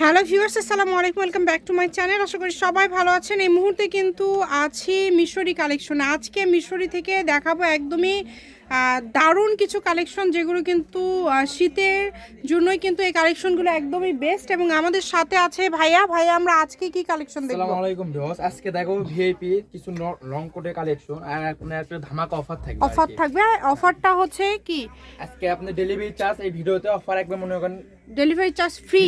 Hello viewers, আসসালামু আলাইকুম, welcome back to my channel. আশা করি সবাই ভালো আছেন। এই মুহূর্তে কিন্তু আছি মিশরি কালেকশন। আজকে মিশরি থেকে দেখাবো একদমই দারুণ কিছু কালেকশন যেগুলো কিন্তু শীতের জন্যই কিন্তু এই কালেকশনগুলো একদমই বেস্ট এবং আমাদের সাথে আছে ভাইয়া। ভাইয়া আমরা আজকে কি কালেকশন দেখব? আসসালামু আলাইকুম ভিউয়ার্স আজকে দেখো ভিআইপি কিছু রং কোডের কালেকশন আর আপনার একটা ধামাকা অফার থাকবে অফার। থাকবে। অফারটা হচ্ছে কি? আজকে আপনি ডেলিভারি চার্জ এই ভিডিওতে অফার একবার মনে করেন ডেলিভারি চার্জ ফ্রি।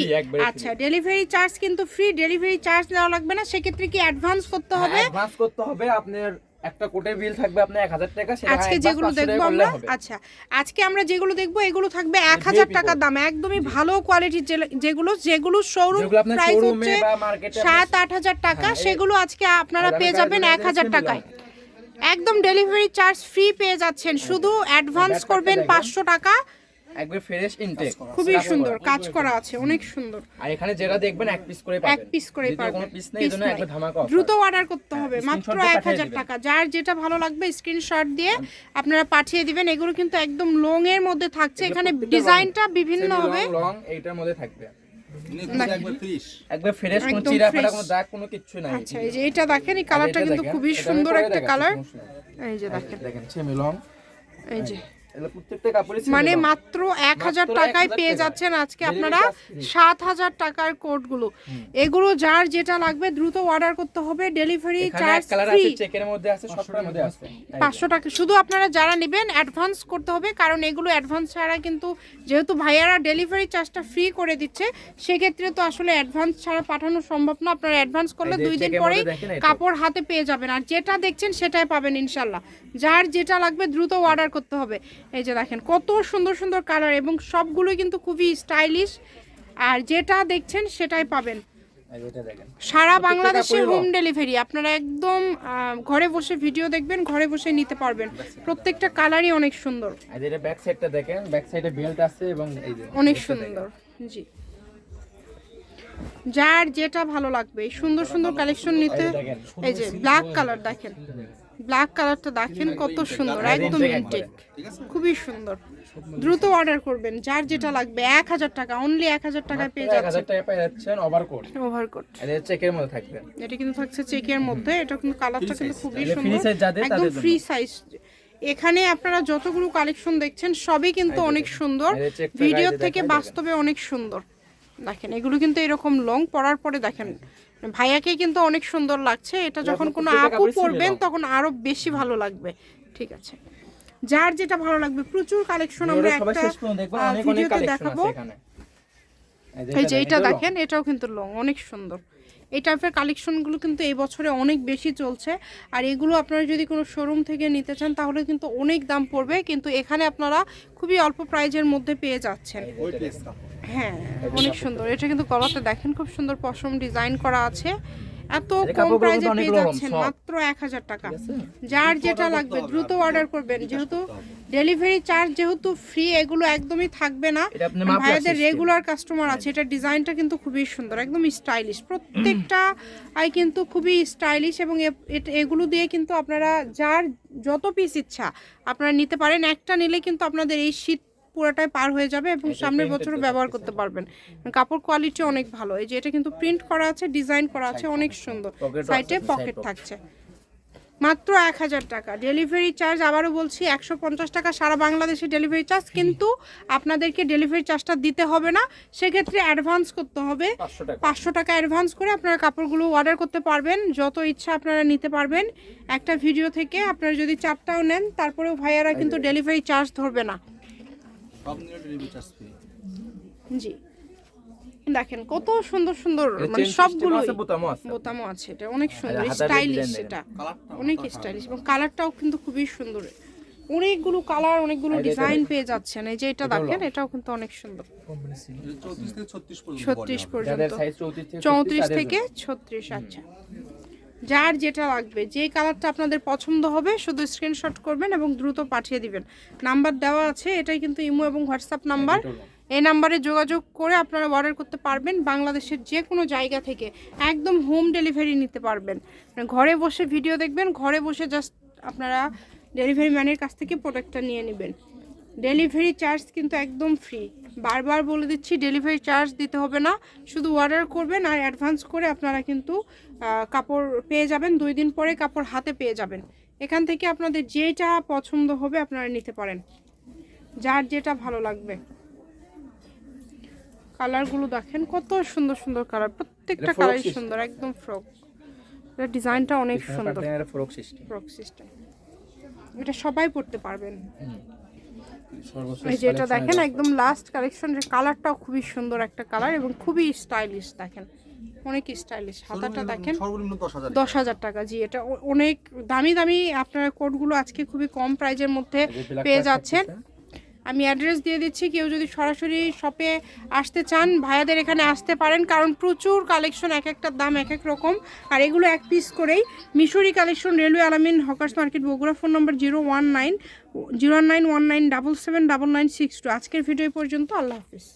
আচ্ছা ডেলিভারি চার্জ কিন্তু ফ্রি ডেলিভারি চার্জ দেওয়া লাগবে না। সেক্ষেত্রে কি অ্যাডভান্স করতে হবে? অ্যাডভান্স করতে হবে। আপনার একটা কোটের বিল থাকবে আপনার 1000 টাকা সেটা আজকে যেগুলো 500 দেখব আমরা আচ্ছা আজকে আমরা যেগুলো দেখব এগুলো থাকবে এক হাজার টাকার দাম একদমই ভালো কোয়ালিটির যেগুলো যেগুলো শোরুম প্রাইস হচ্ছে বা মার্কেটে সাত আট হাজার টাকা হ্যাঁ, সেগুলো আজকে আপনারা পেয়ে যাবেন চলে এক হাজার যাচ্ছে টাকায়। একদম ডেলিভারি চার্জ ফ্রি পেয়ে যাচ্ছেন শুধু অ্যাডভান্স করবেন দেখেন। পাঁচশো টাকা একবার ফ্রেশ ইনটেক খুবই সুন্দর কাজ করা আছে অনেক সুন্দর। আর এখানে যেটা দেখবেন এক পিস করে পাবেন। এক পিস করে দ্বিতীয় কোনো পিস নেই এজন্য ধামাকা দ্রুত অর্ডার করতে হবে মাত্র দিয়ে এক পাঠিয়ে হাজার দিবেন। টাকা। যার যেটা ভালো লাগবে স্ক্রিনশট দিয়ে আপনারা পাঠিয়ে দিবেন। এগুলো কিন্তু একদম লং এর মধ্যে থাকছে। এখানে ডিজাইনটা বিভিন্ন হবে। long এইটার মধ্যে থাকবে। ফ্রেশ কোনো একদম চিরা ফাটা fresh। কোনো দাগ কোনো কিচ্ছু নাই। আচ্ছা এই যে এটা দেখেন এই কালারটা কিন্তু খুবই সুন্দর একটা কালার এই যে দেখেন। লং এই যে। মানে মাত্র এক হাজার টাকায় পেয়ে যাচ্ছেন আজকে আপনারা সাত হাজার টাকার কোডগুলো এগুলো যার যেটা লাগবে দ্রুত অর্ডার করতে হবে ডেলিভারি চার্জ ফ্রি পাঁচশো টাকা। শুধু আপনারা যারা নেবেন অ্যাডভান্স করতে হবে কারণ এগুলো অ্যাডভান্স ছাড়া কিন্তু যেহেতু ভাইয়ারা ডেলিভারি চার্জটা ফ্রি করে দিচ্ছে সেক্ষেত্রে তো আসলে অ্যাডভান্স ছাড়া পাঠানো সম্ভব না। আপনারা অ্যাডভান্স করলে দুই দিন পরেই। কাপড় হাতে পেয়ে যাবেন। আর যেটা দেখছেন সেটাই পাবেন ইনশাল্লাহ। যার যেটা লাগবে দ্রুত অর্ডার করতে হবে। এই যে দেখেন কত সুন্দর সুন্দর কালার এবং সবগুলোই কিন্তু খুবই স্টাইলিশ আর যেটা দেখছেন সেটাই পাবেন। সারা বাংলাদেশে হোম ডেলিভারি আপনারা একদম ঘরে বসে ভিডিও দেখবেন ঘরে বসে নিতে পারবেন। প্রত্যেকটা কালারই অনেক সুন্দর। আর এটা ব্যাক সাইডটা দেখেন ব্যাক সাইডে বেল্ট আছে এবং এই যে অনেক সুন্দর জি। যার যেটা ভালো লাগবে সুন্দর সুন্দর কালেকশন নিতে এই যে ব্ল্যাক কালার দেখেন। ব্ল্যাক কালারটা দেখেন কত সুন্দর একদম ইনটেক খুবই সুন্দর। দ্রুত অর্ডার করবেন যার যেটা লাগবে এক হাজার টাকা অনলি এক হাজার টাকায় পেয়ে এক টাকা পেয়ে যাচ্ছেন ওভারকোট ওভারকোট এটা চেকের মধ্যে থাকবে। এটা কিন্তু থাকছে চেকের মধ্যে এটা কিন্তু কালারটা কিন্তু খুবই সুন্দর। একদম। ফ্রি সাইজ এখানে আপনারা যতগুলো কালেকশন দেখছেন সবই কিন্তু অনেক সুন্দর। ভিডিও থেকে বাস্তবে অনেক সুন্দর। দেখেন এগুলো কিন্তু এরকম লং পরার পরে দেখেন ভাইয়াকে কিন্তু অনেক সুন্দর লাগছে। এটা যখন কোনো আপু পরবেন তখন আরও বেশি ভালো লাগবে। ঠিক আছে। যার যেটা ভালো লাগবে প্রচুর কালেকশন আমরা একটা ভিডিওতে দেখাবো। এই যে এটা দেখেন এটাও কিন্তু লং অনেক সুন্দর। এই টাইপের কালেকশনগুলো কিন্তু এই বছরে অনেক বেশি চলছে। আর এগুলো আপনারা যদি কোনো শোরুম থেকে নিতে চান তাহলে কিন্তু অনেক দাম পড়বে কিন্তু এখানে আপনারা খুবই অল্প প্রাইজের মধ্যে পেয়ে যাচ্ছেন। হ্যাঁ অনেক সুন্দর। এটা কিন্তু গলাতে দেখেন খুব সুন্দর পশম ডিজাইন করা আছে। এত কম প্রাইজে পেয়ে যাচ্ছেন মাত্র এক হাজার টাকা। যার যেটা লাগবে দ্রুত অর্ডার করবেন। যেহেতু ডেলিভারি চার্জ যেহেতু ফ্রি এগুলো একদমই থাকবে না। ভাইয়াদের রেগুলার কাস্টমার আছে এটা ডিজাইনটা কিন্তু খুবই সুন্দর একদম স্টাইলিশ প্রত্যেকটা আই কিন্তু খুবই স্টাইলিশ এবং এগুলো দিয়ে কিন্তু আপনারা যার যত পিস ইচ্ছা আপনারা নিতে পারেন। একটা নিলে কিন্তু আপনাদের এই শীত পুরোটাই পার হয়ে যাবে এবং সামনের বছরও ব্যবহার করতে পারবেন। কাপড় কোয়ালিটি অনেক ভালো। এই যে এটা কিন্তু প্রিন্ট করা আছে ডিজাইন করা আছে অনেক সুন্দর। সাইডে পকেট থাকছে। মাত্র এক হাজার টাকা। ডেলিভারি চার্জ আবারও বলছি একশো পঞ্চাশ টাকা সারা বাংলাদেশে ডেলিভারি চার্জ কিন্তু আপনাদেরকে ডেলিভারি চার্জটা দিতে হবে না। সেক্ষেত্রে অ্যাডভান্স করতে হবে। পাঁচশো টাকা। পাঁচশো টাকা অ্যাডভান্স করে আপনারা কাপড়গুলো অর্ডার করতে পারবেন। যত ইচ্ছা আপনারা নিতে পারবেন। একটা ভিডিও থেকে আপনারা যদি চারটাও নেন তারপরেও ভাইয়ারা কিন্তু ডেলিভারি চার্জ ধরবে না। জি। দেখেন কত সুন্দর সুন্দর মানে সবগুলো বোতামও আছে। বোতামও আছে এটা অনেক সুন্দর স্টাইলিশ দেখেন। অনেক স্টাইলিশ এবং কালারটাও কিন্তু খুবই সুন্দর। অনেকগুলো কালার অনেকগুলো ডিজাইন পেয়ে যাচ্ছেন এই যে এটা দেখেন এটাও কিন্তু অনেক সুন্দর। ছত্রিশ পর্যন্ত চৌত্রিশ থেকে। ছত্রিশ আচ্ছা। যার যেটা লাগবে যে কালারটা আপনাদের পছন্দ হবে শুধু স্ক্রিনশট করবেন এবং দ্রুত পাঠিয়ে দিবেন। নাম্বার দেওয়া আছে এটাই কিন্তু ইমো এবং হোয়াটসঅ্যাপ নাম্বার। এই নাম্বারে যোগাযোগ করে আপনারা অর্ডার করতে পারবেন বাংলাদেশের যে কোনো জায়গা থেকে একদম হোম ডেলিভারি নিতে পারবেন। ঘরে বসে ভিডিও দেখবেন ঘরে বসে জাস্ট আপনারা ডেলিভারি ম্যানের কাছ থেকে প্রোডাক্টটা নিয়ে নেবেন। ডেলিভারি চার্জ কিন্তু একদম ফ্রি বারবার বলে দিচ্ছি ডেলিভারি চার্জ দিতে হবে না। শুধু অর্ডার করবেন আর অ্যাডভান্স করে আপনারা কিন্তু কাপড় পেয়ে যাবেন। দুই দিন পরে কাপড় হাতে পেয়ে যাবেন। এখান থেকে আপনাদের যেটা পছন্দ হবে আপনারা নিতে পারেন। যার যেটা ভালো লাগবে। কালারগুলো দেখেন কত সুন্দর সুন্দর কালার প্রত্যেকটা কালারই সুন্দর একদম ফ্রক এটা ডিজাইনটা অনেক সুন্দর। ফ্রক সিস্টেম ফ্রক সিস্টেম এটা সবাই পড়তে পারবেন। এই যে এটা দেখেন একদম লাস্ট কালেকশন যে কালারটাও খুবই সুন্দর একটা কালার এবং খুবই স্টাইলিশ দেখেন। অনেক স্টাইলিশ হাতাটা দেখেন দশ হাজার টাকা। জি এটা অনেক দামি দামি আপনার কোটগুলো আজকে খুবই কম প্রাইজের মধ্যে পেয়ে যাচ্ছেন। আমি অ্যাড্রেস দিয়ে দিচ্ছি, কেউ যদি সরাসরি শপে আসতে চান, ভাইয়াদের এখানে আসতে পারেন, কারণ প্রচুর কালেকশন এক একটার দাম এক এক রকম। আর এগুলো এক পিস করেই Mishri collection railway Alamin, hawkers market, Bogura phone number zero one nine zero nine one nine double seven double nine six two আজকের ভিডিও পর্যন্ত, আল্লাহ হাফিজ।